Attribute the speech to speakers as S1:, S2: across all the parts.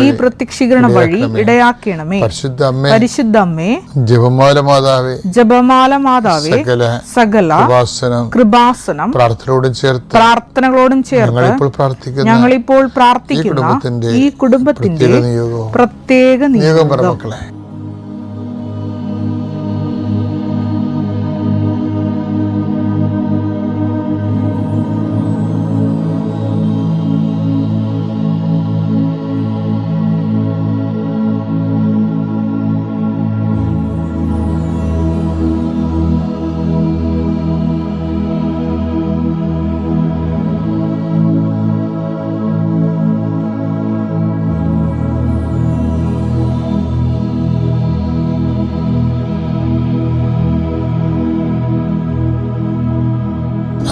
S1: ഈ പ്രത്യക്ഷീകരണ വഴി ഇടയാക്കണമേ.
S2: പരിശുദ്ധ അമ്മേ ജപമാല മാതാവേ
S1: ജപമാല മാതാവേ
S2: സകല ഉപാസനം
S1: കൃപാസനം
S2: പ്രാർത്ഥനയോടും ചേർത്ത്
S1: പ്രാർത്ഥനകളോടും ചേർത്ത്
S2: ഞങ്ങളിപ്പോൾ പ്രാർത്ഥിക്കുന്ന
S1: പ്രാർത്ഥിക്കുന്നു ഈ കുടുംബത്തിന്റെ
S2: പ്രത്യേക നിയോഗം
S1: പ്രത്യേക
S2: നിയോഗം. മക്കളെ.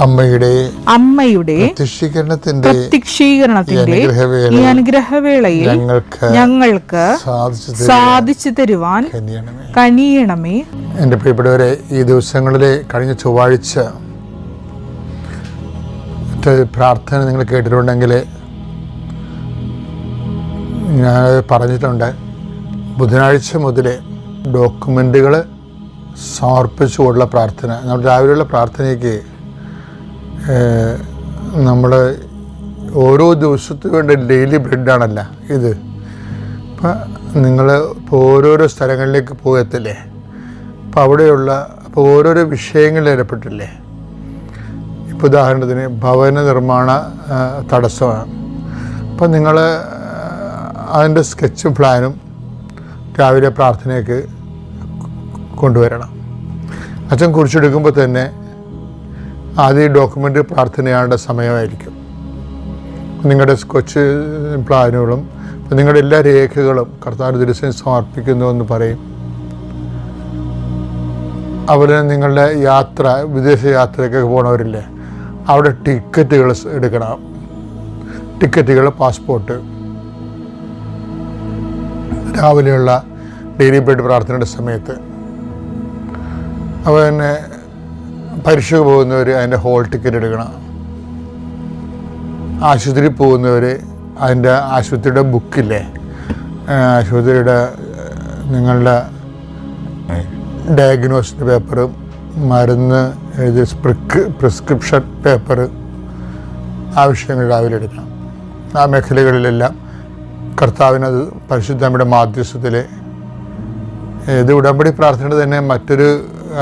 S2: അമ്മയുടെ
S1: അമ്മയുടെ
S2: പ്രത്യക്ഷീകരണത്തിന്റെ ഈ
S1: അനുഗ്രഹവേളയിൽ
S2: ഞങ്ങൾക്ക് സാധിച്ചു
S1: തരുവാൻ കനിയണമേ.
S2: എന്റെ പ്രിയപ്പെട്ടവരെ ഈ ദിവസങ്ങളിലെ കഴിഞ്ഞ ചൊവ്വാഴ്ച പ്രാർത്ഥന നിങ്ങൾ കേട്ടിട്ടുണ്ടെങ്കിൽ ഞാൻ പറഞ്ഞിട്ടുണ്ട്. ബുധനാഴ്ച മുതൽ ഡോക്യുമെന്റുകൾ സമർപ്പിച്ചുകൊണ്ടുള്ള പ്രാർത്ഥന. നമ്മൾ രാവിലെയുള്ള പ്രാർത്ഥനയ്ക്ക് നമ്മൾ ഓരോ ദിവസത്തിന് വേണ്ട ഡെയിലി ബ്രെഡാണല്ല ഇത്. അപ്പം നിങ്ങൾ ഇപ്പോൾ ഓരോരോ സ്ഥലങ്ങളിലേക്ക് പോകത്തില്ലേ? അപ്പോൾ അവിടെയുള്ള അപ്പോൾ ഓരോരോ വിഷയങ്ങളിൽ ഏർപ്പെട്ടില്ലേ? ഇപ്പോൾ ഉദാഹരണത്തിന് ഭവന നിർമ്മാണ തടസ്സമാണ്. അപ്പം നിങ്ങൾ അതിന്റെ സ്കെച്ചും പ്ലാനും രാവിലെ പ്രാർത്ഥനയ്ക്ക് കൊണ്ടുവരണം. അച്ഛൻ കുറിച്ചെടുക്കുമ്പോൾ തന്നെ ആദ്യം ഡോക്യുമെന്റ് പ്രാർത്ഥനയാണ്ട സമയമായിരിക്കും. നിങ്ങളുടെ കൊച്ചു പ്ലാനുകളും നിങ്ങളുടെ എല്ലാ രേഖകളും കർത്താവ് ദിവസം സമർപ്പിക്കുന്നു എന്ന് പറയും. അതുപോലെ നിങ്ങളുടെ യാത്ര വിദേശ യാത്രയ്ക്കൊക്കെ പോണവരില്ലേ അവിടെ ടിക്കറ്റുകൾ എടുക്കണം. ടിക്കറ്റുകൾ പാസ്പോർട്ട്. രാവിലെയുള്ള ഡെയിലി ബെഡ് പ്രാർത്ഥനയുടെ സമയത്ത്. അപ്പോൾ തന്നെ പരീക്ഷയ്ക്ക് പോകുന്നവർ അതിന്റെ ഹോൾ ടിക്കറ്റ് എടുക്കണം. ആശുപത്രിയിൽ പോകുന്നവർ അതിന്റെ ആശുപത്രിയുടെ ബുക്കില്ലേ ആശുപത്രിയുടെ നിങ്ങളുടെ ഡയഗ്നോസിന്റെ പേപ്പർ മരുന്ന് എഴുതിയ സ്പ്രിക്ക് പ്രിസ്ക്രിപ്ഷൻ പേപ്പർ ആവശ്യങ്ങൾ രാവിലെ എടുക്കണം. ആ മേഖലകളിലെല്ലാം കർത്താവിനത് പരിശുദ്ധമ്മയുടെ മാധ്യസ്ഥത്തിൽ ഇത് ഉടമ്പടി പ്രാർത്ഥന തന്നെ മറ്റൊരു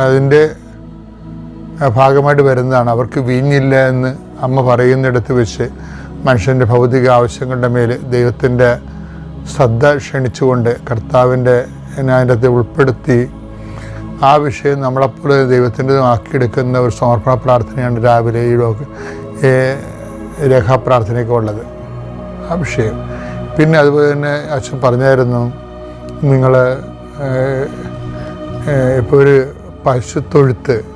S2: അതിന്റെ ഭാഗമായിട്ട് വരുന്നതാണ്. അവർക്ക് വീഞ്ഞില്ല എന്ന് അമ്മ പറയുന്നിടത്ത് വെച്ച് മനുഷ്യന്റെ ഭൗതിക ആവശ്യങ്ങളുടെ മേൽ ദൈവത്തിന്റെ ശ്രദ്ധ ക്ഷണിച്ചുകൊണ്ട് കർത്താവിന്റെ അതിന്റെ അകത്ത് ഉൾപ്പെടുത്തി ആ വിഷയം നമ്മളെപ്പോലെ ദൈവത്തിന്റെ ആക്കിയെടുക്കുന്ന ഒരു സമർപ്പണ പ്രാർത്ഥനയാണ് രാവിലെ ഈ ലോക രേഖാപ്രാർത്ഥനയൊക്കെ ഉള്ളത്. ആ വിഷയം. പിന്നെ അതുപോലെ തന്നെ അച്ഛൻ പറഞ്ഞായിരുന്നു നിങ്ങൾ ഇപ്പോൾ ഒരു പശുത്തൊഴുത്ത്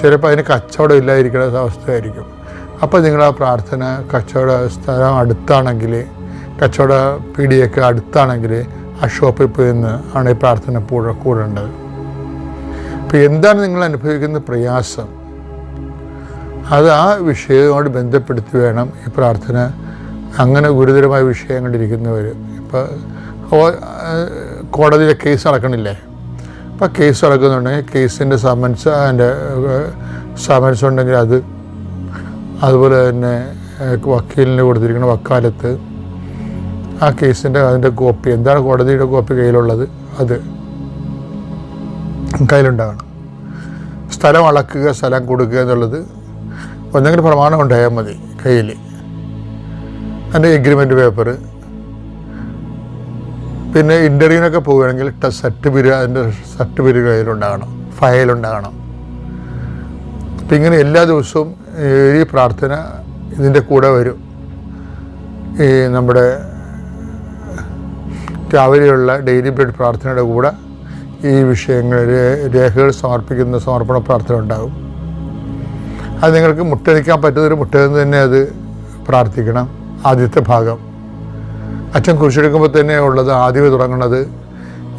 S2: ചിലപ്പോൾ അതിന് കച്ചവടം ഇല്ലാതിരിക്കുന്ന അവസ്ഥയായിരിക്കും. അപ്പോൾ നിങ്ങൾ ആ പ്രാർത്ഥന കച്ചവട സ്ഥലം അടുത്താണെങ്കിൽ കച്ചവട പീടിയൊക്കെ അടുത്താണെങ്കിൽ ആ ഷോപ്പിൽ പോയി നിന്ന് ആണ് ഈ പ്രാർത്ഥന കൂടെ കൂടേണ്ടത്. അപ്പോൾ എന്താണ് നിങ്ങൾ അനുഭവിക്കുന്ന പ്രയാസം? അത് ആ വിഷയവുമായിട്ട് ബന്ധപ്പെടുത്തി വേണം ഈ പ്രാർത്ഥന. അങ്ങനെ ഗുരുതരമായ വിഷയങ്ങളിരിക്കുന്നവർ ഇപ്പോൾ കോടതിയിലെ കേസ് നടക്കണില്ലേ? അപ്പോൾ കേസ് നടക്കുന്നുണ്ടെങ്കിൽ കേസിന്റെ സമൻസ് അതിന്റെ സമൻസ് ഉണ്ടെങ്കിൽ അത് അതുപോലെ തന്നെ വക്കീലിന് കൊടുത്തിരിക്കുന്ന വക്കാലത്ത് ആ കേസിന്റെ അതിന്റെ കോപ്പി എന്താണ് കോടതിയുടെ കോപ്പി കയ്യിലുള്ളത്? അത് കയ്യിലുണ്ടാകണം. സ്ഥലം അളക്കുക സ്ഥലം കൊടുക്കുക എന്നുള്ളത് ഒന്നെങ്കിലും പ്രമാണം ഉണ്ടായാൽ മതി കയ്യിൽ അതിന്റെ എഗ്രിമെന്റ് പേപ്പർ പിന്നെ ഇന്റർവ്യൂവിനൊക്കെ പോവുകയാണെങ്കിൽ സെറ്റ് പിരി അതിന്റെ സെറ്റ് പിരി കയ്യിലുണ്ടാകണം ഫയലുണ്ടാകണം അപ്പം ഇങ്ങനെ എല്ലാ ദിവസവും ഈ പ്രാർത്ഥന ഇതിന്റെ കൂടെ വരും. ഈ നമ്മുടെ രാവിലെയുള്ള ഡെയിലി ബ്രെഡ് പ്രാർത്ഥനയുടെ കൂടെ ഈ വിഷയങ്ങൾ രേഖകൾ സമർപ്പിക്കുന്ന സമർപ്പണ പ്രാർത്ഥന ഉണ്ടാകും. അത് നിങ്ങൾക്ക് മുട്ടടിക്കാൻ പറ്റുന്നൊരു മുട്ടയെന്ന് തന്നെ അത് പ്രാർത്ഥിക്കണം. ആദ്യത്തെ ഭാഗം. അച്ഛൻ കുരിശെടുക്കുമ്പോൾ തന്നെ ഉള്ളത് ആദ്യമേ തുടങ്ങുന്നത്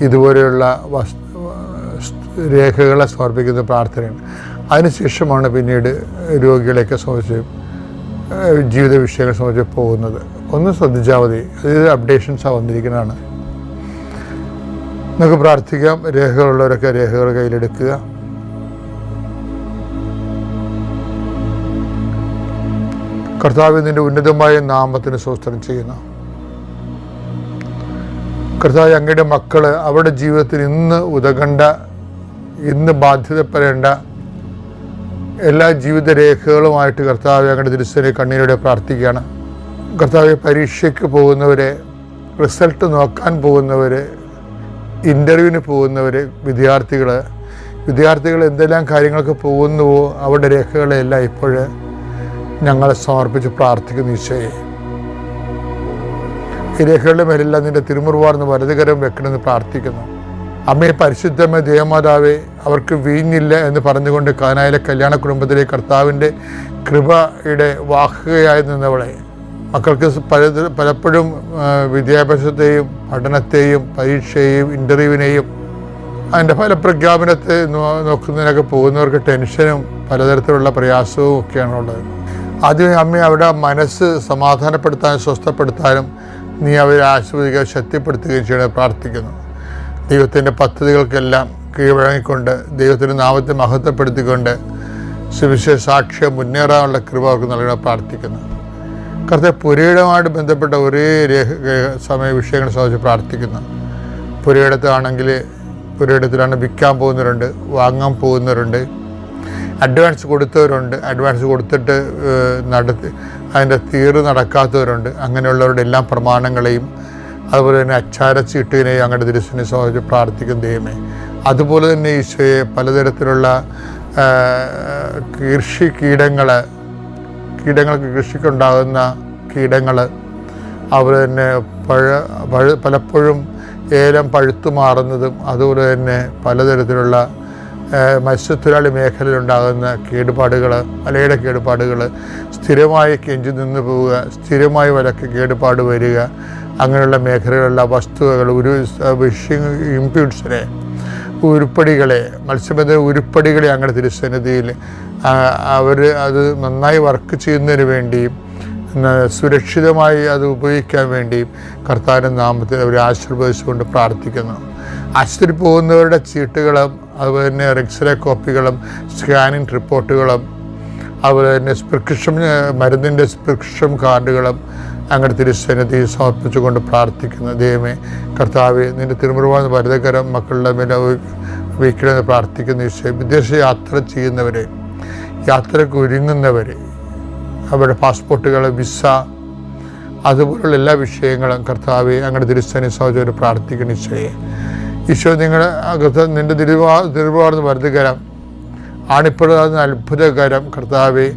S2: ഇതുപോലെയുള്ള രേഖകളെ സമർപ്പിക്കുന്ന പ്രാർത്ഥനയാണ്. അതിനുശേഷമാണ് പിന്നീട് രോഗികളെയൊക്കെ സംബന്ധിച്ച് ജീവിത വിഷയങ്ങളെ സംബന്ധിച്ച് പോകുന്നത്. ഒന്ന് ശ്രദ്ധിച്ചാൽ മതി. അതായത് അപ്ഡേഷൻസാണ് വന്നിരിക്കുന്നതാണ്. നമുക്ക് പ്രാർത്ഥിക്കാം. രേഖകളുള്ളവരൊക്കെ രേഖകൾ കയ്യിലെടുക്കുക. കർത്താവ് നിന്റെ ഉന്നതമായ നാമത്തിന് സ്വസ്ത്രം ചെയ്യുന്നു. കർത്താവ് അങ്ങയുടെ മക്കൾ അവരുടെ ജീവിതത്തിൽ ഇന്ന് ഉതകണ്ട ഇന്ന് ബാധ്യതപ്പെടേണ്ട എല്ലാ ജീവിത രേഖകളുമായിട്ട് കർത്താവ് അങ്ങയുടെ തിരുസനെ കണ്ണീരോടെ പ്രാർത്ഥിക്കുകയാണ്. കർത്താവ് പരീക്ഷയ്ക്ക് പോകുന്നവരെ റിസൾട്ട് നോക്കാൻ പോകുന്നവര് ഇന്റർവ്യൂവിന് പോകുന്നവർ വിദ്യാർത്ഥികൾ വിദ്യാർത്ഥികൾ എന്തെല്ലാം കാര്യങ്ങൾക്ക് പോകുന്നുവോ അവരുടെ രേഖകളെല്ലാം ഇപ്പോൾ ഞങ്ങളെ സമർപ്പിച്ച് പ്രാർത്ഥിക്കുന്നു ഈശോയെ. ഈ രേഖകളുടെ മേലെല്ലാം നിന്റെ തിരുമുറുവാർന്ന് വലതുകരം വെക്കണമെന്ന് പ്രാർത്ഥിക്കുന്നു. അമ്മയെ പരിശുദ്ധമേ ദേവമാതാവേ അവർക്ക് വീഞ്ഞില്ല എന്ന് പറഞ്ഞുകൊണ്ട് കാനായിലെ കല്യാണ കുടുംബത്തിലെ കർത്താവിന്റെ കൃപയുടെ വാഹകയായി നിന്നവളെ മക്കൾക്ക് പല പലപ്പോഴും വിദ്യാഭ്യാസത്തെയും പഠനത്തെയും പരീക്ഷയെയും ഇന്റർവ്യൂവിനെയും അതിന്റെ ഫലപ്രഖ്യാപനത്തെ നോക്കുന്നതിനൊക്കെ പോകുന്നവർക്ക് ടെൻഷനും പലതരത്തിലുള്ള പ്രയാസവും ഒക്കെയാണുള്ളത്. ആദ്യമേ അമ്മ അവിടെ മനസ്സ് സമാധാനപ്പെടുത്താനും സ്വസ്ഥപ്പെടുത്താനും നീ അവരെ ആസ്വദിക്കുക ശക്തിപ്പെടുത്തുകയും ചെയ്യണമെന്ന് പ്രാർത്ഥിക്കുന്നു. ദൈവത്തിന്റെ പദ്ധതികൾക്കെല്ലാം കീഴ്വഴങ്ങിക്കൊണ്ട് ദൈവത്തിന്റെ നാമത്തെ മഹത്വപ്പെടുത്തിക്കൊണ്ട് സുവിശേഷ സാക്ഷ്യം മുന്നേറാനുള്ള കൃപ അവർക്ക് നൽകണം പ്രാർത്ഥിക്കുന്നു. കറുത്ത പുരയിടമായിട്ട് ബന്ധപ്പെട്ട ഒരേ രേഖ സമയ വിഷയങ്ങളെ സംബന്ധിച്ച് പ്രാർത്ഥിക്കുന്നു. പുരയിടത്താണെങ്കിൽ പുരയിടത്തിലാണ് വിൽക്കാൻ പോകുന്നവരുണ്ട് വാങ്ങാൻ പോകുന്നവരുണ്ട്. അഡ്വാൻസ് കൊടുത്തവരുണ്ട്. അഡ്വാൻസ് കൊടുത്തിട്ട് നടത്തി അതിന്റെ തീറ് നടക്കാത്തവരുണ്ട്. അങ്ങനെയുള്ളവരുടെ എല്ലാ പ്രമാണങ്ങളെയും അതുപോലെ തന്നെ അച്ചാരച്ചീട്ടിനെയും അങ്ങോട്ട് ദൃശ്യനെ സംബന്ധിച്ച് പ്രാർത്ഥിക്കും ദൈവമേ. അതുപോലെ തന്നെ ഈശോയെ പലതരത്തിലുള്ള കൃഷി കീടങ്ങൾ കീടങ്ങൾക്ക് കൃഷിക്കുണ്ടാകുന്ന കീടങ്ങൾ അതുപോലെ തന്നെ പഴ പഴ പലപ്പോഴും ഏലം പഴുത്തു മാറുന്നതും അതുപോലെ തന്നെ പലതരത്തിലുള്ള മത്സ്യത്തൊഴിലാളി മേഖലയിലുണ്ടാകുന്ന കേടുപാടുകൾ വലയുടെ കേടുപാടുകൾ സ്ഥിരമായി കെഞ്ചി നിന്ന് പോവുക സ്ഥിരമായി വലക്ക് കേടുപാട് വരിക അങ്ങനെയുള്ള മേഖലകളിലുള്ള വസ്തുവകൾ ഒരു ഇമ്പ്യൂട്ട്സിനെ ഉരുപ്പടികളെ മത്സ്യബന്ധന ഉരുപ്പടികളെ അങ്ങനെ തിരുസന്നിധിയിൽ അവർ അത് നന്നായി വർക്ക് ചെയ്യുന്നതിന് വേണ്ടിയും സുരക്ഷിതമായി അത് ഉപയോഗിക്കാൻ വേണ്ടിയും കർത്താവിന്റെ നാമത്തിൽ അവർ ആശീർവദിച്ചുകൊണ്ട് പ്രാർത്ഥിക്കുന്നു. ആശുപത്രി പോകുന്നവരുടെ ചീട്ടുകളും അതുപോലെ തന്നെ എക്സ്റേ കോപ്പികളും സ്കാനിങ് റിപ്പോർട്ടുകളും അതുപോലെ തന്നെ പ്രിസ്ക്രിപ്ഷൻ മരുന്നിന്റെ പ്രിസ്ക്രിപ്ഷൻ കാർഡുകളും അങ്ങനെ തിരുസന്നിധി സമർപ്പിച്ചുകൊണ്ട് പ്രാർത്ഥിക്കുന്നു. ദൈവമേ കർത്താവ് നിന്റെ തിരുമുറുവാന്ന് ഭരതകരം മക്കളുടെ മേലെ വയ്ക്കണമെന്ന് പ്രാർത്ഥിക്കുന്നു ഈശോ വിദേശ യാത്ര ചെയ്യുന്നവരെ യാത്രയ്ക്ക് ഒരുങ്ങുന്നവരെ അവരുടെ പാസ്പോർട്ടുകൾ വിസ അതുപോലുള്ള എല്ലാ വിഷയങ്ങളും കർത്താവ് അങ്ങനെ തിരുസന്നിധി സഹോദരൻ പ്രാർത്ഥിക്കുന്നു ഈശോയെ. ഈശോ നിങ്ങളുടെ അകത്ത് നിന്റെ തിരുവാ തിരുവാർന്ന് വരുതുകരം അത് അത്ഭുതകരം. കർത്താവെ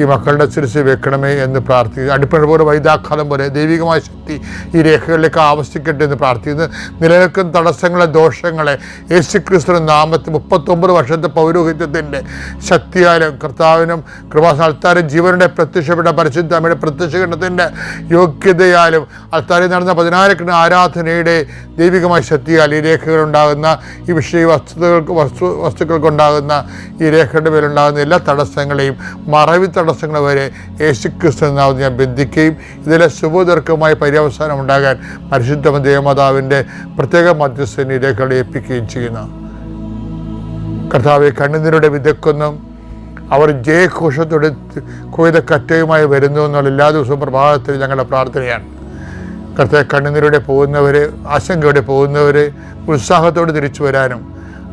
S2: ഈ മക്കളുടെ ശിരസ് വെക്കണമേ എന്ന് പ്രാർത്ഥിക്കുന്നു. അടിപ്പണ പോലെ വൈദാഘാതം പോലെ ദൈവികമായ ശക്തി ഈ രേഖകളിലേക്ക് ആവശ്യിക്കട്ടെ എന്ന് പ്രാർത്ഥിക്കുന്നു. നിലനിൽക്കുന്ന തടസ്സങ്ങളെ ദോഷങ്ങളെ യേശു ക്രിസ്തു നാമത്തിൽ മുപ്പത്തൊമ്പത് വർഷത്തെ പൗരോഹിത്യത്തിന്റെ ശക്തിയാലും കർത്താവിനും കൃപാസാൽത്താരും ജീവനുടെ പ്രത്യക്ഷപ്പെട്ട പരിശുദ്ധ അമ്മയുടെ പ്രത്യക്ഷകരണത്തിന്റെ യോഗ്യതയാലും അൽത്താരിൽ നടന്ന പതിനായിരക്കണക്കിന് ആരാധനയുടെ ദൈവികമായ ശക്തിയാൽ ഈ രേഖകളുണ്ടാകുന്ന ഈ വിഷയ വസ്തുതകൾക്ക് വസ്തു വസ്തുക്കൾക്കുണ്ടാകുന്ന ഈ രേഖയുടെ മേലുണ്ടാകുന്ന എല്ലാ തടസ്സങ്ങളെയും മറവി തടസ്സങ്ങൾ വരെ യേശുക്രിസ്തു നാമത്തിൽ ഞാൻ ബന്ധിക്കുകയും ഇതിലെ ശുഭതർക്കമായ പര്യവസാനം ഉണ്ടാകാൻ പരിശുദ്ധ ദേവമാതാവിന്റെ പ്രത്യേക മധ്യസ്ഥനിലേക്ക് ഏൽപ്പിക്കുകയും ചെയ്യുന്നു. കർത്താവെ കണ്ണുനീരുടെ വിതക്കൊന്നും അവർ ജയഘോഷത്തോടെ കൊയ്ത കറ്റയുമായി വരുന്നു എന്നുള്ള എല്ലാ ദിവസവും പ്രഭാതത്തിൽ ഞങ്ങളുടെ പ്രാർത്ഥനയാണ്. കർത്താവ് കണ്ണുനീരോടെ പോകുന്നവർ ആശങ്കയോടെ പോകുന്നവർ ഉത്സാഹത്തോടെ തിരിച്ചു വരാനും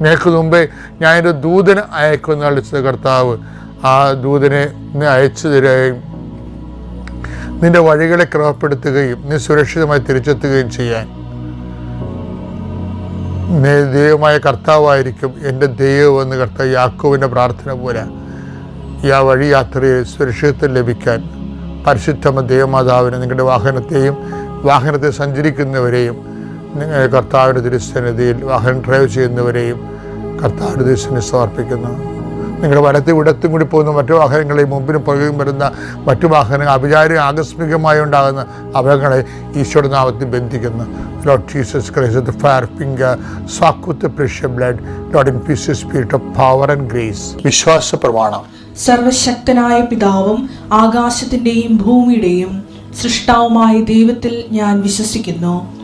S2: നിനക്ക് മുമ്പേ ഞാനൊരു ദൂതന് അയക്കുന്ന അളിച്ചത് കർത്താവ്. ആ ദൂതനെ അയച്ചു തരികയും നിന്റെ വഴികളെ ക്രമപ്പെടുത്തുകയും നീ സുരക്ഷിതമായി തിരിച്ചെത്തുകയും ചെയ്യാൻ. നീ ദൈവമായ കർത്താവായിരിക്കും എന്റെ ദൈവമെന്ന് കർത്താവ് യാക്കോവിന്റെ പ്രാർത്ഥന പോലെ ഈ ആ വഴി യാത്രയെ സുരക്ഷിതത്വം ലഭിക്കാൻ പരിശുദ്ധമ ദൈവമാതാവിനെ നിങ്ങളുടെ വാഹനത്തെയും വാഹനത്തെ സഞ്ചരിക്കുന്നവരെയും കർത്താവിന്റെ തിരുസന്നിധിയിൽ വാഹനം ഡ്രൈവ് ചെയ്യുന്നവരെയും കർത്താവിന്റെ തിരുസന്നിധി സമർപ്പിക്കുന്നു. നിങ്ങളുടെ വലത്തി ഇടത്തും കൂടി പോകുന്ന മറ്റു വാഹനങ്ങളെയും മുമ്പിനും പുറകിലും വരുന്ന മറ്റു വാഹനങ്ങൾ അഭിചാരം ആകസ്മികമായി ഉണ്ടാകുന്ന അപകടങ്ങളെ ഈശോയുടെ നാമത്തിൽ ബന്ധിക്കുന്നു. Lord Jesus Christ the fire finger sack with precious blood Lord in peace spirit of power and grace വിശ്വാസ പ്രമാണം.
S3: സർവശക്തനായ പിതാവും ആകാശത്തിന്റെയും ഭൂമിയുടെയും സൃഷ്ടാവുമായ ദൈവത്തിൽ ഞാൻ വിശ്വസിക്കുന്നു.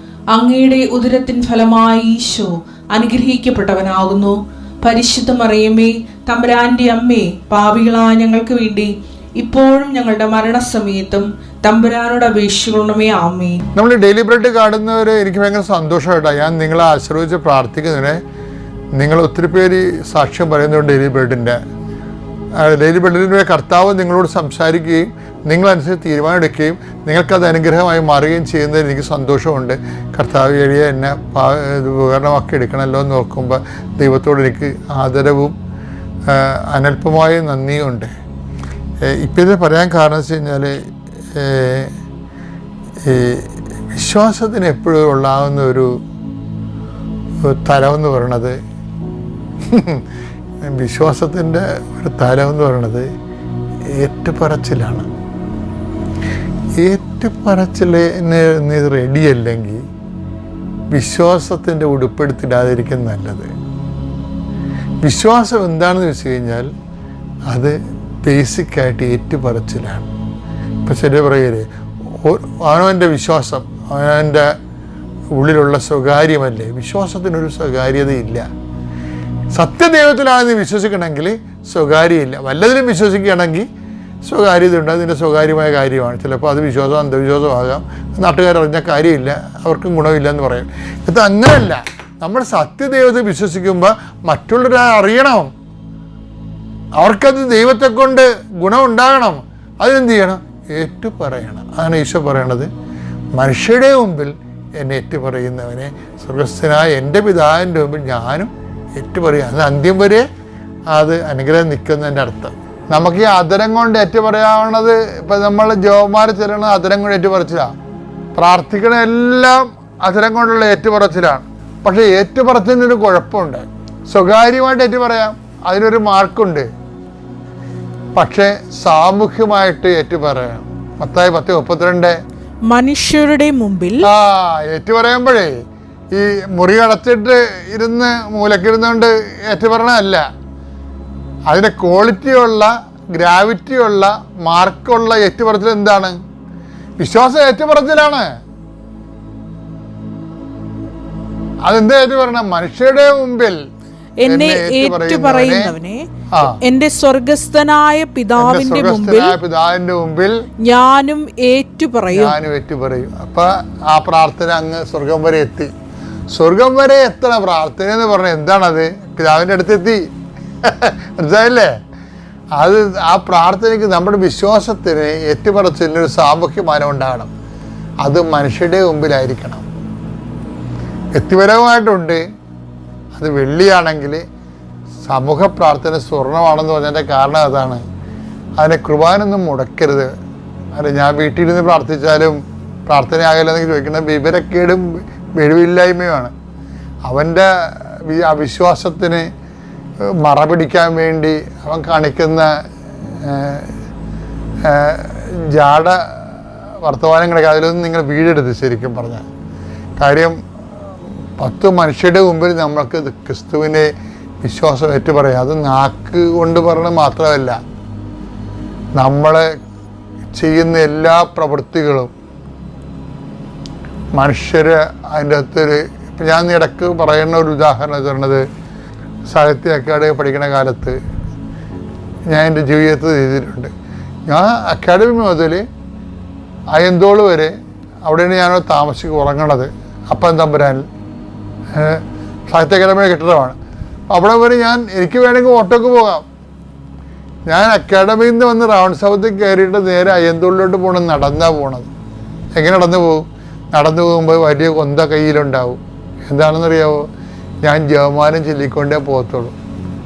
S3: അങ്ങയുടെ ഉദരത്തിൻ ഫലമായി ഈശോ അനുഗ്രഹിക്കപ്പെട്ടവനാകുന്നു. പരിശുദ്ധ മറിയമ്മേ തമ്പുരാന്റെ അമ്മേ പാപികളായ ഞങ്ങൾക്ക് വേണ്ടി ഇപ്പോഴും ഞങ്ങളുടെ മരണസമയത്തും തമ്പുരാനോട് അപേക്ഷിക്കണമേ ആമേ
S2: നമ്മൾ ഡെയിലി ബ്രെഡ് കാണുന്നവർ എനിക്ക് ഭയങ്കര സന്തോഷമായിട്ടാണ് ഞാൻ നിങ്ങളെ ആശ്രയിച്ച് പ്രാർത്ഥിക്കുന്നതിന് നിങ്ങൾ ഒത്തിരി പേര് സാക്ഷ്യം പറയുന്നുണ്ട് ഡെയിലി ബ്രെഡിന്റെ ഡെയിലി ബ്രെഡിന്റെ കർത്താവ് നിങ്ങളോട് സംസാരിക്കുകയും നിങ്ങളനുസരിച്ച് തീരുമാനമെടുക്കുകയും നിങ്ങൾക്കത് അനുഗ്രഹമായി മാറുകയും ചെയ്യുന്നതിൽ എനിക്ക് സന്തോഷമുണ്ട്. കർത്താവ് എഴുതിയ എന്നെ ഉപകരണമാക്കി എടുക്കണമല്ലോ എന്ന് നോക്കുമ്പോൾ ദൈവത്തോട് എനിക്ക് ആദരവും അനൽപമായ നന്ദിയുണ്ട് ഇപ്പം ഇത് പറയാൻ കാരണം വെച്ച് കഴിഞ്ഞാൽ വിശ്വാസത്തിന് എപ്പോഴും ഉള്ളാവുന്ന ഒരു തരമെന്ന് പറയണത് വിശ്വാസത്തിന്റെ ഒരു തരമെന്ന് പറയണത് ഏറ്റുപറച്ചിലാണ്. ഏറ്റുപറച്ചിലിന് റെഡിയല്ലെങ്കിൽ വിശ്വാസത്തിന്റെ ഉടുപ്പെടുത്തിടാതിരിക്കും നല്ലത്. വിശ്വാസം എന്താണെന്ന് വെച്ച് കഴിഞ്ഞാൽ അത് ബേസിക്കായിട്ട് ഏറ്റുപറച്ചിലാണ്. ഇപ്പം ചില പറയൽ അവനവന്റെ വിശ്വാസം? അവന്റെ ഉള്ളിലുള്ള സ്വകാര്യമല്ലേ? വിശ്വാസത്തിനൊരു സ്വകാര്യതയില്ല. സത്യദൈവത്തിലാണെന്ന് വിശ്വസിക്കണമെങ്കിൽ സ്വകാര്യമില്ല. വല്ലതിലും വിശ്വസിക്കുകയാണെങ്കിൽ സ്വകാര്യത ഉണ്ട് അതിന്റെ സ്വകാര്യമായ കാര്യമാണ്. ചിലപ്പോൾ അത് വിശ്വാസം അന്ധവിശ്വാസമാകാം. നാട്ടുകാരറിഞ്ഞ കാര്യമില്ല. അവർക്കും ഗുണമില്ല എന്ന് പറയും. ഇത് അങ്ങനെയല്ല നമ്മൾ സത്യദൈവത്തെ വിശ്വസിക്കുമ്പോൾ മറ്റുള്ളവരെ അറിയണം. അവർക്കത് ദൈവത്തെ കൊണ്ട് ഗുണമുണ്ടാകണം. അതിനെന്ത് ചെയ്യണം? ഏറ്റു പറയണം അതാണ് ഈശോ പറയണത്. മനുഷ്യരുടെ മുമ്പിൽ എന്നെ ഏറ്റു പറയുന്നവനെ സ്വർഗസ്ഥനായ എന്റെ പിതാവിന്റെ മുമ്പിൽ ഞാനും ഏറ്റു പറയും അത് അന്ത്യം വരെ അത് അനുഗ്രഹം നിൽക്കുന്നതിന്റെ അർത്ഥം. നമുക്ക് ഈ അതിരം കൊണ്ട് ഏറ്റു പറയാവുന്നത് ഇപ്പം നമ്മൾ ജോമാർ ചെല്ലണത് അതിരം കൊണ്ട് ഏറ്റു പറച്ചിലാണ് പ്രാർത്ഥിക്കണ എല്ലാം അതിരം കൊണ്ടുള്ള ഏറ്റുപറച്ചിലാണ്. പക്ഷേ ഏറ്റുപറച്ചിനൊരു കുഴപ്പമുണ്ട്. സ്വകാര്യമായിട്ട് ഏറ്റു പറയാം അതിനൊരു മാർക്കുണ്ട്. പക്ഷേ സാമൂഹ്യമായിട്ട് ഏറ്റു പറയാം മത്തായി പത്ത് മുപ്പത്തിരണ്ട്.
S1: മനുഷ്യരുടെ മുമ്പിൽ
S2: ആ ഏറ്റു പറയുമ്പോഴേ ഈ മുറി അടച്ചിട്ട് ഇരുന്ന് മൂലക്കിരുന്നുകൊണ്ട് ഏറ്റു പറയണതല്ല അതിന്റെ ക്വാളിറ്റിയുള്ള ഗ്രാവിറ്റിയുള്ള മാർക്കുള്ള ഏറ്റുപറച്ചിൽ എന്താണ്? വിശ്വാസം ഏറ്റുപറച്ചിലാണ്. അതെന്താ ഏറ്റു പറയണം മനുഷ്യരുടെ മുമ്പിൽ
S1: എന്നെ
S2: ഏറ്റു
S1: ഏറ്റു
S2: പറയുന്നവനെ,
S1: പറയുന്നവനെ
S2: ആ.
S1: എന്റെ സ്വർഗസ്ഥനായ പിതാവിന്റെ മുമ്പിൽ
S2: പിതാവിന്റെ മുമ്പിൽ
S1: ഞാനും ഏറ്റു പറയും
S2: ഞാനും ഏറ്റു പറയും അപ്പൊ ആ പ്രാർത്ഥന അങ്ങ് സ്വർഗം വരെ എത്തി. സ്വർഗം വരെ എത്തണ പ്രാർത്ഥന എന്ന് പറഞ്ഞ എന്താണത്? പിതാവിന്റെ അടുത്ത് എത്തി മനസ്സിലായില്ലേ? അത് ആ പ്രാർത്ഥനയ്ക്ക് നമ്മുടെ വിശ്വാസത്തിന് ഒരു സാമൂഹ്യ മാനം ഉണ്ടാകണം അത് മനുഷ്യരുടെ മുമ്പിലായിരിക്കണം. വ്യക്തിപരമായിട്ടുണ്ട് അത് വെള്ളിയാണെങ്കിൽ സമൂഹ പ്രാർത്ഥന സ്വർണമാണെന്ന് പറഞ്ഞതിന്റെ കാരണം അതാണ്. അതിനെ കുർബാനൊന്നും മുടക്കരുത്. അല്ല ഞാൻ വീട്ടിലിരുന്ന് പ്രാർത്ഥിച്ചാലും പ്രാർത്ഥന പ്രാർത്ഥനയാകില്ലെന്ന് ചോദിക്കുന്ന വിവരക്കേടും വെളിവില്ലായ്മയുമാണ്. അവന്റെ വി- അവിശ്വാസത്തിന് മറപിടിക്കാൻ വേണ്ടി അവൻ കാണിക്കുന്ന ജാട വർത്തമാനങ്ങളൊക്കെ അതിലൊന്നും നിങ്ങൾ വീഴരുത് ശരിക്കും പറഞ്ഞാൽ. കാര്യം പത്ത് മനുഷ്യരുടെ മുമ്പിൽ നമ്മൾക്ക് ക്രിസ്തുവിനെ വിശ്വാസം ഏറ്റു പറയാം അത് നാക്ക് കൊണ്ട് പറയണത് മാത്രമല്ല നമ്മൾ ചെയ്യുന്ന എല്ലാ പ്രവൃത്തികളും മനുഷ്യർ അതിന്റെ അകത്തൊരു ഇപ്പം ഞാൻ ഇടയ്ക്ക് പറയുന്ന ഒരു ഉദാഹരണം തരുന്നത് സാഹിത്യ അക്കാദമി പഠിക്കുന്ന കാലത്ത് ഞാൻ എന്റെ ജീവിതത്തിൽ ചെയ്തിട്ടുണ്ട്. ഞാൻ അക്കാദമി മുതൽ അയന്തോൾ വരെ അവിടെയാണ് ഞാൻ താമസിച്ച് ഉറങ്ങണത്. അപ്പം തമ്പുരാനിൽ സാഹിത്യ അക്കാദമിയുടെ കെട്ടിടമാണ്. അവിടെ വരെ ഞാൻ എനിക്ക് വേണമെങ്കിൽ ഓട്ടോക്ക് പോകാം. ഞാൻ അക്കാദമിയിൽ നിന്ന് വന്ന് റൗണ്ട് സൗത്തിൽ കയറിയിട്ട് നേരെ അയ്യന്തോളിലോട്ട് പോകണം നടന്നാണ് പോണത് എങ്ങനെ നടന്നു പോകും? നടന്നു പോകുമ്പോൾ വലിയ കൊന്ത കയ്യിലുണ്ടാവും. എന്താണെന്നറിയാവോ? ഞാൻ ജവമാനം ചൊല്ലിക്കൊണ്ടേ പോകത്തുള്ളൂ.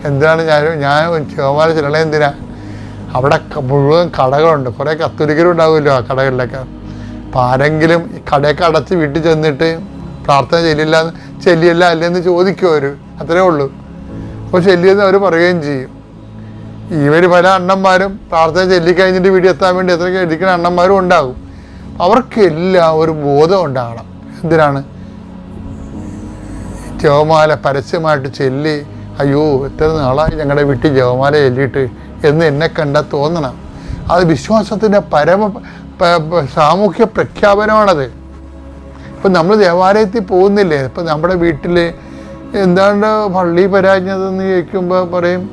S2: എന്താണ് ഞാൻ ഞാൻ ജവമാനം ചെല്ലണേ എന്തിനാ? അവിടെ മുഴുവൻ കടകളുണ്ട്. കുറേ കത്തോലിക്കരും ഉണ്ടാവുമല്ലോ ആ കടകളിലൊക്കെ. അപ്പം ആരെങ്കിലും കടയൊക്കെ അടച്ച് വീട്ടിൽ ചെന്നിട്ട് പ്രാർത്ഥന ചെല്ലില്ല ചെല്ലിയല്ല അല്ലെന്ന് ചോദിക്കും അവർ അത്രേ ഉള്ളൂ. അപ്പോൾ ചെല്ലിയെന്ന് അവർ പറയുകയും ചെയ്യും. ഇവർ പല അണ്ണന്മാരും പ്രാർത്ഥന ചൊല്ലിക്കഴിഞ്ഞിട്ട് വീട്ടിൽ എത്താൻ വേണ്ടി എത്രയൊക്കെ ഇരിക്കുന്ന അണ്ണന്മാരും ഉണ്ടാകും. അവർക്കെല്ലാം ഒരു ബോധം ഉണ്ടാകണം. എന്തിനാണ്? ജവമാല പരസ്യമായിട്ട് ചൊല്ലി അയ്യോ എത്ര നാളായി ഞങ്ങളുടെ വീട്ടിൽ ജവമാല ചൊല്ലിയിട്ട്? എന്ന് എന്നെ കണ്ട തോന്നണം. അത് വിശ്വാസത്തിന്റെ പരമ സാമൂഹ്യ പ്രഖ്യാപനമാണത്. ഇപ്പം നമ്മൾ ദേവാലയത്തിൽ പോകുന്നില്ലേ? ഇപ്പം നമ്മുടെ വീട്ടിൽ എന്താണ്ട് പള്ളി പരാജ്ഞതെന്ന് ചോദിക്കുമ്പോൾ പറയും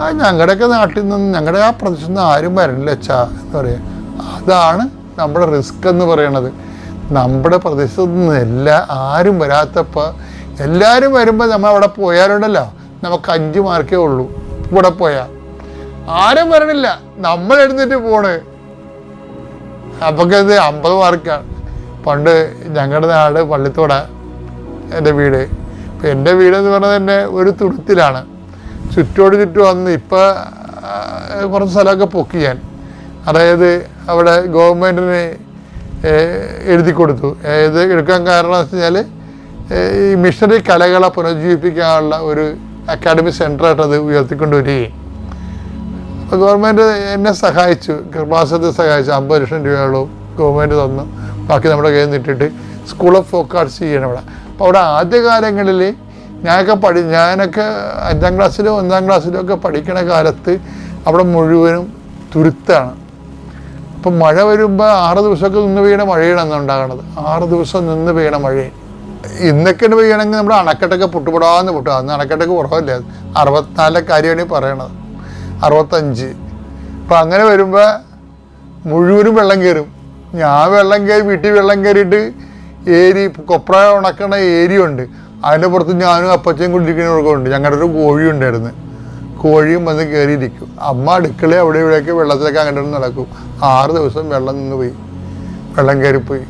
S2: ആ ഞങ്ങളുടെയൊക്കെ നാട്ടിൽ നിന്ന് ഞങ്ങളുടെ ആ പ്രദേശത്ത് നിന്ന് ആരും വരണില്ല അച്ഛാ എന്ന് പറയും. അതാണ് നമ്മുടെ റിസ്ക് എന്ന് പറയണത്. നമ്മുടെ പ്രദേശത്ത് നിന്നെല്ലാം ആരും വരാത്തപ്പോൾ എല്ലാവരും വരുമ്പോൾ നമ്മൾ അവിടെ പോയാലുണ്ടല്ലോ. നമുക്ക് അഞ്ച് മാർക്കേ ഉള്ളൂ. ഇവിടെ പോയാൽ ആരും വരണില്ല. നമ്മൾ എഴുന്നേറ്റ് പോണ്. അപ്പൊക്കെ ഇത് അമ്പത് മാർക്കാണ് പണ്ട് ഞങ്ങളുടെ നാട് പള്ളിത്തോട. എന്റെ വീട്. ഇപ്പം എന്റെ വീട് എന്ന് പറഞ്ഞാൽ തന്നെ ഒരു തുടുത്തിലാണ്. ചുറ്റോട് ചുറ്റും വന്ന് ഇപ്പം കുറച്ച് സ്ഥലമൊക്കെ പൊക്കി ഞാൻ. അതായത് അവിടെ ഗവൺമെന്റിന് എഴുതി കൊടുത്തു. ഏത് എടുക്കാൻ കാരണം എന്ന് വെച്ച് കഴിഞ്ഞാൽ ഈ മിഷണറി കലകളെ പുനരുജ്ജീവിപ്പിക്കാനുള്ള ഒരു അക്കാഡമിക് സെന്ററായിട്ട് അത് ഉയർത്തിക്കൊണ്ടുവരികയും. ഗവൺമെന്റ് എന്നെ സഹായിച്ചു. കൃപാസത്തെ സഹായിച്ചു. അമ്പത് ലക്ഷം രൂപയോളം ഗവൺമെന്റ് തന്നു. ബാക്കി നമ്മുടെ കയ്യിൽ നിന്നിട്ടിട്ട് സ്കൂൾ ഓഫ് ഫോക്ക് ആർട്സ് ചെയ്യണം അവിടെ അപ്പോൾ അവിടെ ആദ്യകാലങ്ങളിൽ ഞാനൊക്കെ പഠി ഞാനൊക്കെ അഞ്ചാം ക്ലാസ്സിലോ ഒന്നാം ക്ലാസ്സിലോ ഒക്കെ പഠിക്കണ കാലത്ത് അവിടെ മുഴുവനും തുരുത്താണ്. അപ്പം മഴ വരുമ്പോൾ ആറ് ദിവസമൊക്കെ നിന്ന് പെയ്യണ മഴയാണ് ഉണ്ടാകണത്. ആറ് ദിവസം നിന്ന് പെയ്യണ മഴ ഇന്നൊക്കെ പെയ്യണമെങ്കിൽ നമ്മുടെ അണക്കെട്ടൊക്കെ പൊട്ടുപെടാന്ന് പൊട്ടുക അന്ന് അണക്കെട്ടൊക്കെ കുറവല്ലേ? അറുപത്തിനാലിലെ കാര്യമാണ് പറയണത്. അറുപത്തഞ്ച്. അപ്പം അങ്ങനെ വരുമ്പോൾ മുഴുവനും വെള്ളം കയറും ഞാൻ വെള്ളം കയറി വീട്ടിൽ വെള്ളം കയറിയിട്ട് ഏരി കൊപ്ര ഉണക്കണ ഏരി ഉണ്ട്. അതിന്റെ പുറത്ത് ഞാനും അപ്പച്ചയും കൊണ്ടിരിക്കുന്നവർക്കും ഉണ്ട് ഞങ്ങളുടെ ഒരു കോഴി ഉണ്ടായിരുന്നു. കോഴിയും വന്ന് കയറിയിരിക്കും അമ്മ അടുക്കള അവിടെ ഇവിടെയൊക്കെ വെള്ളത്തിലൊക്കെ അങ്ങനെ നടക്കും. ആറ് ദിവസം വെള്ളം നിന്ന് പോയി. വെള്ളം കയറിപ്പോയി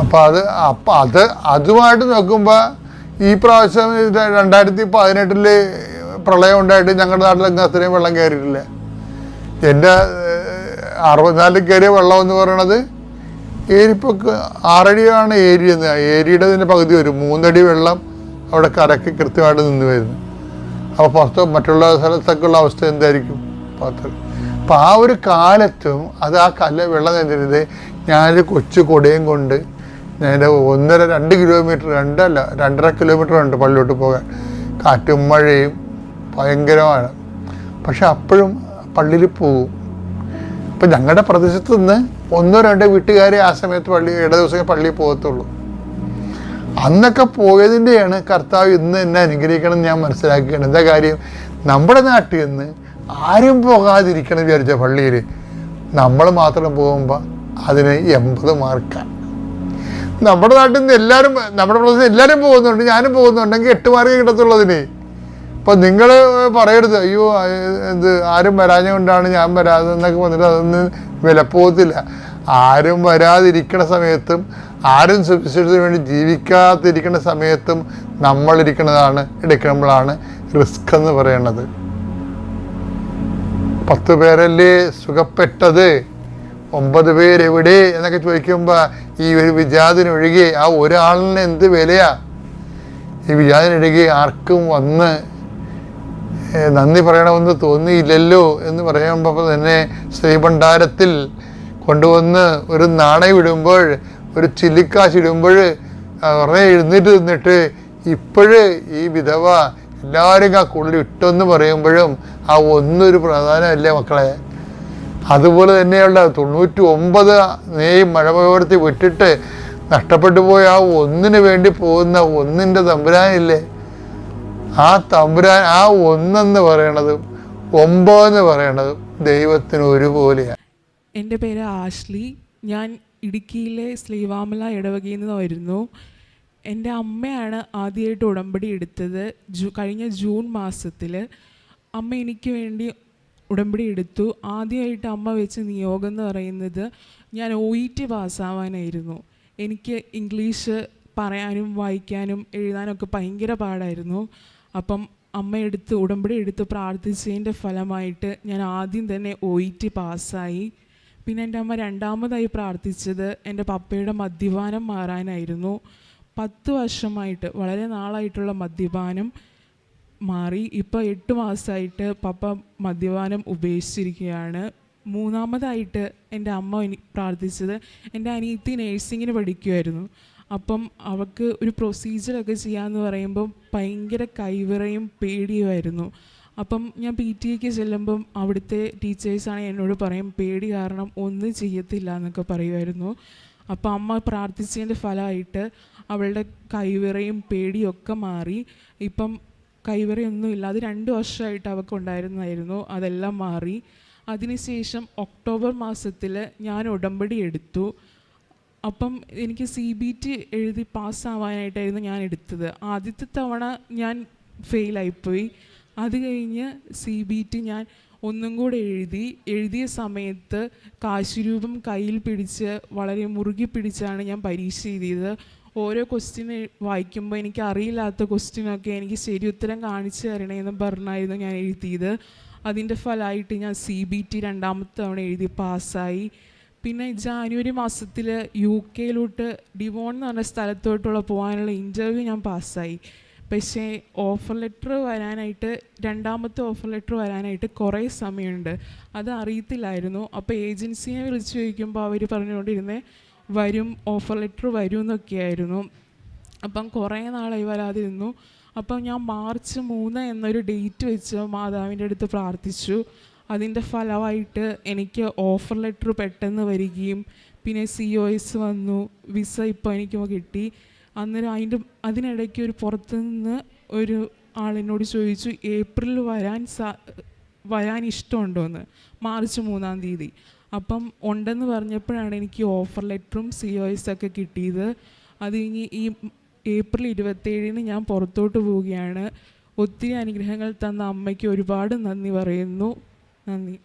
S2: അപ്പം അത് അപ്പം അത് അതുമായിട്ട് നോക്കുമ്പോൾ ഈ പ്രാവശ്യം രണ്ടായിരത്തി പതിനെട്ടിൽ പ്രളയം ഉണ്ടായിട്ട് ഞങ്ങളുടെ നാട്ടിലൊക്കെ അത്രയും വെള്ളം കയറിയിട്ടില്ല എന്റെ അറുപത്തിനാലിൽ കയറിയ വെള്ളം എന്ന് പറയണത് ഏരിപ്പോൾ ആറടിയാണ് ഏരി എന്ന്. ഏരിയുടെ തന്നെ പകുതി വരും. മൂന്നടി വെള്ളം അവിടെ കരക്ക് കൃത്യമായിട്ട് നിന്ന് വരുന്നു. അപ്പോൾ പുറത്ത് മറ്റുള്ള സ്ഥലത്തൊക്കെയുള്ള അവസ്ഥ എന്തായിരിക്കും? പുറത്ത്. അപ്പോൾ ആ ഒരു കാലത്തും അത് ആ കല്ല വെള്ളം നിന്നിരുന്നത് ഞാനൊരു കൊച്ചു കൊടയും കൊണ്ട് ഞാൻ ഒന്നര രണ്ട് കിലോമീറ്റർ രണ്ടല്ല രണ്ടര കിലോമീറ്റർ ഉണ്ട് പള്ളിയോട്ട് പോകാൻ. കാറ്റും മഴയും ഭയങ്കരമാണ്. പക്ഷെ അപ്പോഴും പള്ളിയിൽ പോകും ഇപ്പം ഞങ്ങളുടെ പ്രദേശത്ത് നിന്ന് ഒന്നോ രണ്ടോ വീട്ടുകാരെ ആ സമയത്ത് പള്ളി ഇട ദിവസമേ പള്ളിയിൽ പോകത്തുള്ളൂ. അന്നൊക്കെ പോയതിന്റെയാണ് കർത്താവ് ഇന്ന് എന്നെ അനുഗ്രഹിക്കണം എന്ന് ഞാൻ മനസ്സിലാക്കുകയാണ് എന്താ കാര്യം? നമ്മുടെ നാട്ടിൽ നിന്ന് ആരും പോകാതിരിക്കണം വിചാരിച്ച പള്ളിയിൽ നമ്മൾ മാത്രം പോകുമ്പോൾ അതിന് എൺപത് മാർക്കാണ് നമ്മുടെ നാട്ടിൽ നിന്ന് എല്ലാവരും നമ്മുടെ പ്രദേശത്ത് എല്ലാവരും പോകുന്നുണ്ട് ഞാനും പോകുന്നുണ്ടെങ്കിൽ എട്ട് മാർക്ക് കിട്ടത്തുള്ളതിന് അപ്പം നിങ്ങൾ പറയരുത് അയ്യോ എന്ത് ആരും വരാഞ്ഞുകൊണ്ടാണ് ഞാൻ വരാതെ എന്നൊക്കെ വന്നിട്ട് അതൊന്നും വിലപ്പോകത്തില്ല. ആരും വരാതിരിക്കണ സമയത്തും ആരും സുവിശേഷത്തിന് വേണ്ടി ജീവിക്കാതിരിക്കുന്ന സമയത്തും നമ്മളിരിക്കുന്നതാണ് എടുക്കുമ്പോഴാണ് റിസ്ക് എന്ന് പറയുന്നത് പത്ത് പേരല്ലേ സുഖപ്പെട്ടത്? ഒമ്പത് പേരെവിടെ? എന്നൊക്കെ ചോദിക്കുമ്പോൾ ഈ ഒരു വിജാതിനൊഴികെ ആ ഒരാളിന് എന്ത് വിലയാ? ഈ വിജാതിനൊഴികെ ആർക്കും വന്ന് നന്ദി പറയണമെന്ന് തോന്നിയില്ലല്ലോ എന്ന് പറയുമ്പോൾ തന്നെ ശ്രീഭണ്ഡാരത്തിൽ കൊണ്ടുവന്ന് ഒരു നാണയം ഇടുമ്പോൾ ഒരു ചില്ലിക്കാശ് ഇടുമ്പോൾ കുറേ എഴുന്നേറ്റ് നിന്നിട്ട് ഇപ്പോഴ് ഈ വിധവ എല്ലാവരും ആ കൂടുതൽ ഇട്ടെന്ന് പറയുമ്പോഴും ആ ഒന്നൊരു പ്രധാനമല്ലേ മക്കളെ? അതുപോലെ തന്നെയുള്ള തൊണ്ണൂറ്റി ഒമ്പത് നെയ് മഴപകർത്തി വിട്ടിട്ട് നഷ്ടപ്പെട്ടു പോയ ആ ഒന്നിന് വേണ്ടി പോകുന്ന ഒന്നിന്റെ തമ്പുരാനില്ലേ? ആ തമ്പുരാൻ ആ ഒന്നെന്ന് പറയണത് ഒമ്പതെന്ന് പറയണത് ദൈവത്തിന് ഒരുപോലെയാണ്
S4: എന്റെ പേര് ആഷ്ലി. ഞാൻ ഇടുക്കിയിലെ ശ്രീവാമല ഇടവകയിൽ നിന്ന് വരുന്നു എന്റെ അമ്മയാണ് ആദ്യമായിട്ട് ഉടമ്പടി എടുത്തത് ജൂ കഴിഞ്ഞ ജൂൺ മാസത്തിൽ അമ്മ എനിക്ക് വേണ്ടി ഉടമ്പടി എടുത്തു. ആദ്യമായിട്ട് അമ്മ വെച്ച് നിയോഗം എന്ന് പറയുന്നത് ഞാൻ ഒ ഇ ടി പാസ്സാവാനായിരുന്നു. എനിക്ക് ഇംഗ്ലീഷ് പറയാനും വായിക്കാനും എഴുതാനൊക്കെ ഭയങ്കര പാടായിരുന്നു. അപ്പം അമ്മ എടുത്ത് ഉടമ്പടി എടുത്ത് പ്രാർത്ഥിച്ചതിന്റെ ഫലമായിട്ട് ഞാൻ ആദ്യം തന്നെ ഒ ഇ ടി പാസ്സായി. പിന്നെ എന്റെ അമ്മ രണ്ടാമതായി പ്രാർത്ഥിച്ചത് എന്റെ പപ്പയുടെ മദ്യപാനം മാറാനായിരുന്നു. പത്ത് വർഷമായിട്ട് വളരെ നാളായിട്ടുള്ള മദ്യപാനം. മാറി ഇപ്പോൾ എട്ട് മാസമായിട്ട് പപ്പ മദ്യപാനം ഉപേക്ഷിച്ചിരിക്കുകയാണ്. മൂന്നാമതായിട്ട് എന്റെ അമ്മ പ്രാർത്ഥിച്ചത് എന്റെ അനിയത്തി നേഴ്സിങ്ങിന് പഠിക്കുമായിരുന്നു അപ്പം അവൾക്ക് ഒരു പ്രൊസീജിയറൊക്കെ ചെയ്യാമെന്ന് പറയുമ്പം ഭയങ്കര കൈവിറയും പേടിയുമായിരുന്നു. അപ്പം ഞാൻ പി ടി എക്ക് ചെല്ലുമ്പം അവിടുത്തെ ടീച്ചേഴ്സാണ് എന്നോട് പറയും പേടി കാരണം ഒന്നും ചെയ്യത്തില്ല എന്നൊക്കെ പറയുമായിരുന്നു. അപ്പോൾ അമ്മ പ്രാർത്ഥിച്ചതിന്റെ ഫലമായിട്ട് അവളുടെ കൈവിറയും പേടിയൊക്കെ മാറി. ഇപ്പം കൈവറയൊന്നുമില്ല. അത് രണ്ട് വർഷമായിട്ട് അവൾക്ക് ഉണ്ടായിരുന്നായിരുന്നു അതെല്ലാം മാറി. അതിനുശേഷം ഒക്ടോബർ മാസത്തിൽ ഞാൻ ഉടമ്പടി എടുത്തു. അപ്പം എനിക്ക് സി ബി ടി എഴുതി പാസ്സാവാനായിട്ടായിരുന്നു ഞാൻ എടുത്തത്. ആദ്യത്തെ തവണ ഞാൻ ഫെയിലായിപ്പോയി. അത് കഴിഞ്ഞ് സി ബി ടി ഞാൻ ഒന്നും കൂടെ എഴുതി. എഴുതിയ സമയത്ത് കാശുരൂപം കയ്യിൽ പിടിച്ച് വളരെ മുറുകി പിടിച്ചാണ് ഞാൻ പരീക്ഷ എഴുതിയത്. ഓരോ ക്വസ്റ്റ്യൻ വായിക്കുമ്പോൾ എനിക്ക് അറിയില്ലാത്ത ക്വസ്റ്റ്യനൊക്കെ എനിക്ക് ശരി ഉത്തരം കാണിച്ചു തരണേന്ന് പറഞ്ഞായിരുന്നു ഞാൻ എഴുതിയത്. അതിന്റെ ഫലമായിട്ട് ഞാൻ സി ബി ടി രണ്ടാമത്തെ തവണ എഴുതി പാസ്സായി. പിന്നെ ജാനുവരി മാസത്തിൽ യു കെയിലോട്ട് ഡിവോൺ എന്ന് പറഞ്ഞ സ്ഥലത്തോട്ടുള്ള പോകാനുള്ള ഇന്റർവ്യൂ ഞാൻ പാസ്സായി. പക്ഷേ ഓഫർ ലെറ്റർ വരാനായിട്ട് രണ്ടാമത്തെ ഓഫർ ലെറ്റർ വരാനായിട്ട് കുറേ സമയമുണ്ട്. അത് അറിയത്തില്ലായിരുന്നു അപ്പോൾ ഏജൻസിനെ വിളിച്ച് ചോദിക്കുമ്പോൾ അവർ പറഞ്ഞുകൊണ്ടിരുന്നത് വരും ഓഫർ ലെറ്റർ വരും എന്നൊക്കെയായിരുന്നു. അപ്പം കുറേ നാളായി വരാതിരുന്നു. അപ്പം ഞാൻ മാർച്ച് മൂന്ന് എന്നൊരു ഡേറ്റ് വെച്ച് മാതാവിന്റെ അടുത്ത് പ്രാർത്ഥിച്ചു. അതിന്റെ ഫലമായിട്ട് എനിക്ക് ഓഫർ ലെറ്റർ പെട്ടെന്ന് വരികയും പിന്നെ സി ഒ എസ് വന്നു വിസ ഇപ്പോൾ എനിക്ക് കിട്ടി. അന്നേരം അതിന്റെ അതിനിടയ്ക്ക് ഒരു പുറത്തു നിന്ന് ഒരു ആളിനോട് ചോദിച്ചു ഏപ്രിൽ വരാൻ സാ വരാൻ ഇഷ്ടമുണ്ടോ എന്ന് മാർച്ച് മൂന്നാം തീയതി. അപ്പം ഉണ്ടെന്ന് പറഞ്ഞപ്പോഴാണ് എനിക്ക് ഓഫർ ലെറ്ററും സി ഒ എസ് ഒക്കെ കിട്ടിയത്. അത് കഴിഞ്ഞ് ഈ ഏപ്രിൽ ഇരുപത്തേഴിന് ഞാൻ പുറത്തോട്ട് പോവുകയാണ്. ഒത്തിരി അനുഗ്രഹങ്ങൾ തന്ന അമ്മയ്ക്ക് ഒരുപാട് നന്ദി പറയുന്നു. നന്ദി.